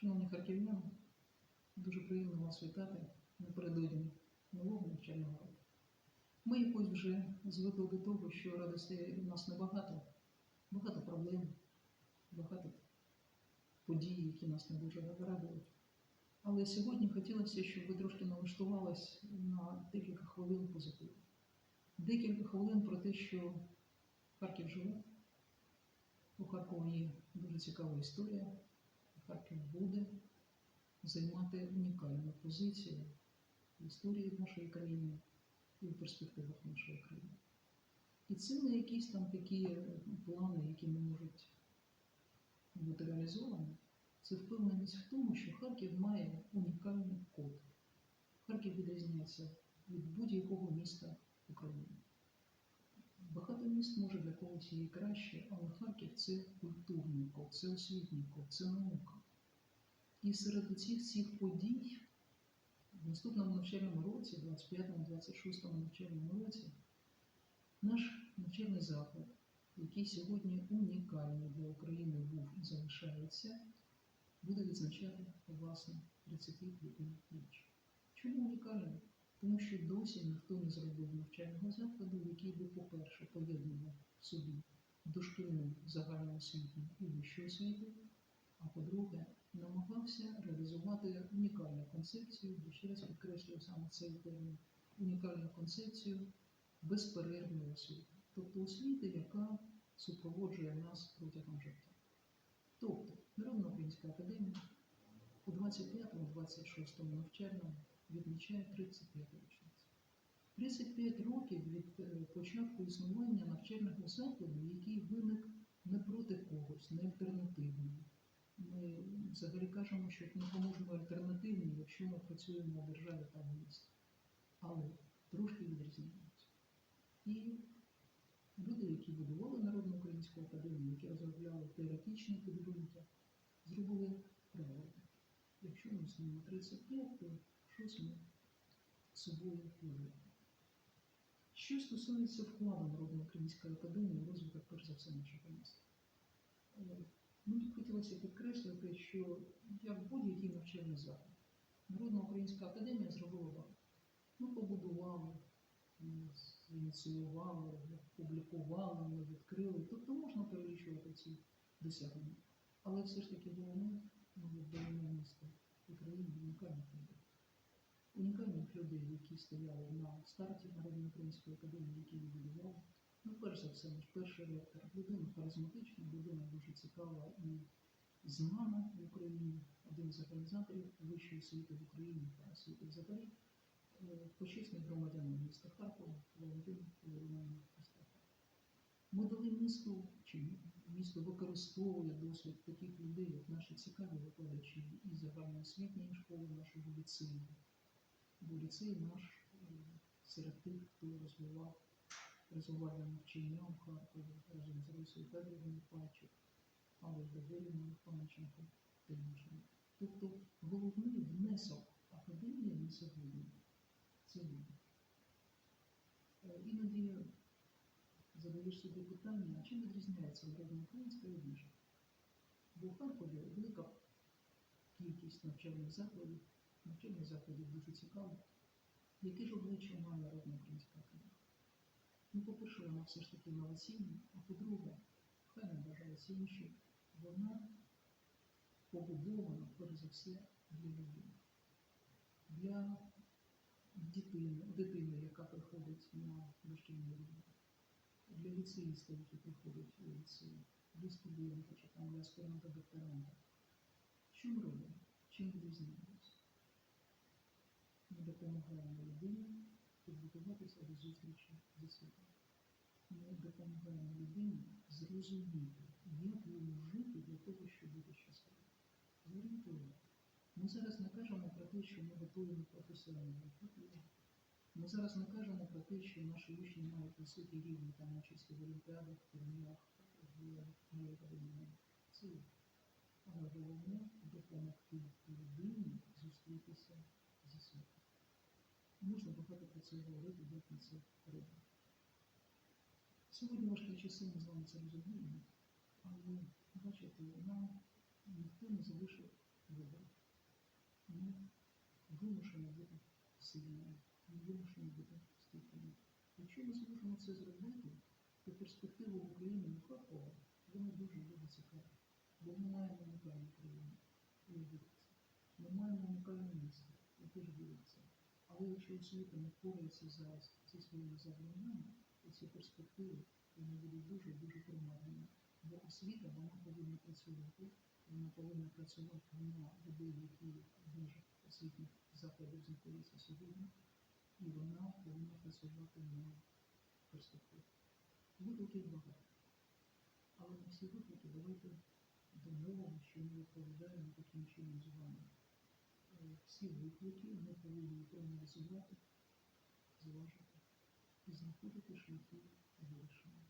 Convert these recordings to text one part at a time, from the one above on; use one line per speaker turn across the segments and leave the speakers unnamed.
Шановні харків'яни, дуже приємно вас вітати напередодні нового навчального року. Ми якось вже звикли до того, що радостей у нас небагато, багато проблем, багато подій, які нас не дуже радують. Але сьогодні хотілося, щоб ви трошки налаштувались на декілька хвилин позитиву. Декілька хвилин про те, що Харків живе. У Харкова є дуже цікава історія. Харків буде займати унікальну позицію в історії нашої країни і в перспективах нашої країни. І це не якісь там такі е, плани, які не можуть бути реалізовані. Це впевненість в тому, що Харків має унікальний код. Харків відрізняється від будь-якого міста України. Багато міст може для когось і краще, але Харків це культурний код, це освітній код, це наука. І серед усіх цих подій в наступному навчальному році, 25-26 навчальному році, наш навчальний заклад, який сьогодні унікальний для України був і залишається, буде відзначати власне 35-літню річ. Чому унікальний? Тому що досі ніхто не зробив навчального закладу, який би, по-перше, поєднував собі дошкільну загальноосвітню і вищу освіту, а по-друге, намагався реалізувати унікальну концепцію, бо ще раз підкреслюю саме цей термін, унікальну концепцію безперервної освіти, тобто освіти, яка супроводжує нас протягом життя. Тобто, Народна Українська академія у 25-26 навчальному відмічає 35 річницю. 35 років від е, початку існування навчального закладу, який виник не проти когось, не альтернативний. Ми взагалі кажемо, що ми поможемо альтернативні, якщо ми працюємо в державі та в місті. Але трошки відрізняємося. І люди, які будували Народну українську академію, які розробляли теоретичні підґрунтя, зробили правильно. Якщо ми існуємо 35, то щось ми собою впливаємо. Що стосується вкладу Народної української академії розвиток, перш за все, нашого Мені хотілося підкреслити, що як будь-який навчальний заклад, Народна українська академія зробила. Ми побудували, ініціювали, публікували, ми відкрили. Тобто можна перелічувати ці досягнення. Але все ж таки головне, ми віддаємо місто і країні унікальних людей. Унікальних людей, які стояли на старті Народної української академії, які її будували. Ну, перш за все, наш перший ректор, людина харизматична, людина дуже цікава і знана в Україні, один з організаторів вищої освіти в Україні та освіти взагалі, е, почесний громадянин міста Харкова, Валентин Володимирович Костафа. Ми дали місту, чи місто використовує досвід таких людей, як наші цікаві викладачі і загальноосвітньої школи нашого ліцею. Бо ліцей наш е, серед тих, хто розвивав розвиває навчання у Харкові разом з Русою Федорівною Пачик, але з Доволіною Панченко та. Тобто головний внесок академії на сьогодні це люди. Е, Іноді задаєш собі питання, чим відрізняється українська від інших? Бо в Харкові велика кількість навчальних закладів, навчальних закладів дуже цікавих. Яке ж обличчя має народна українська по-перше, вона все ж таки інноваційна, а по-друге, хай не бажаються інші, вона побудована, перш за все, для людини. Для дитини, дитини, яка приходить на дошкільний рівень, для ліцеїста, який приходить у ліцей, для студента чи там для аспіранта докторанта. Ми робимо? Чим відрізняємося? Ми допомагаємо людині підготуватися до зустрічі зі світом. Ми допомагаємо людині зрозуміти, як йому жити для того, щоб бути щасливим. Зверніть. Ми зараз не кажемо про те, що ми готуємо професіональних людей. Ми зараз не кажемо про те, що наші учні мають високий рівень там участі в олімпіадах, турнірах, в академії. Це. Але головне допомогти людині зустрітися зі світом. Можна багато про це говорити, як ми це робимо. Сьогодні важкі часи, ми з вами це розуміємо, але бачите, нам ніхто не залишив вибору. вимушені бути сильними, ми вимушені бути стійкими. Якщо ми зможемо це зробити, то перспектива не фахова, вона дуже дуже цікава. Бо ми маємо унікальну країну. Ми маємо унікальне місто, яке ж віриться. Але якщо освіта не впорається зараз зі своїми завданнями, то ці перспективи вони будуть дуже-дуже примарними. Бо освіта вона повинна працювати, вона повинна працювати на людей, які в межах освітніх закладів знаходяться сьогодні, і вона повинна працювати на перспективу. Викликів багато. Але на всі виклики давайте домовимо, що ми відповідаємо таким чином з вами. Е, Всі виклики ми повинні проаналізувати, зважити і знаходити шляхи вирішення.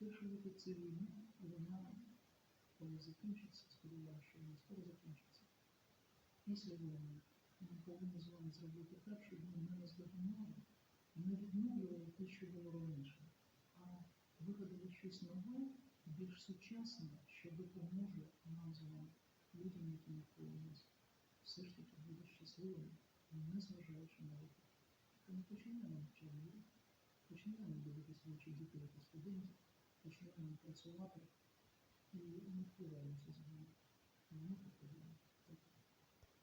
Виклик це війна, і вона коли закінчиться, сподіваюся, що вона скоро закінчиться. Після війни ми повинні з вами зробити так, щоб ми не наздоганяли, не відновлювали те, що було раніше, а вигадали щось нове, більш сучасне, що допоможе нам з вами, людям, які навколо нас, все ж таки бути щасливими, незважаючи на виклики. Тому починаємо рік, починаємо дивитися в очі дітей та студентів, починаємо працювати і не впливаємося з вами. Ми приходимо.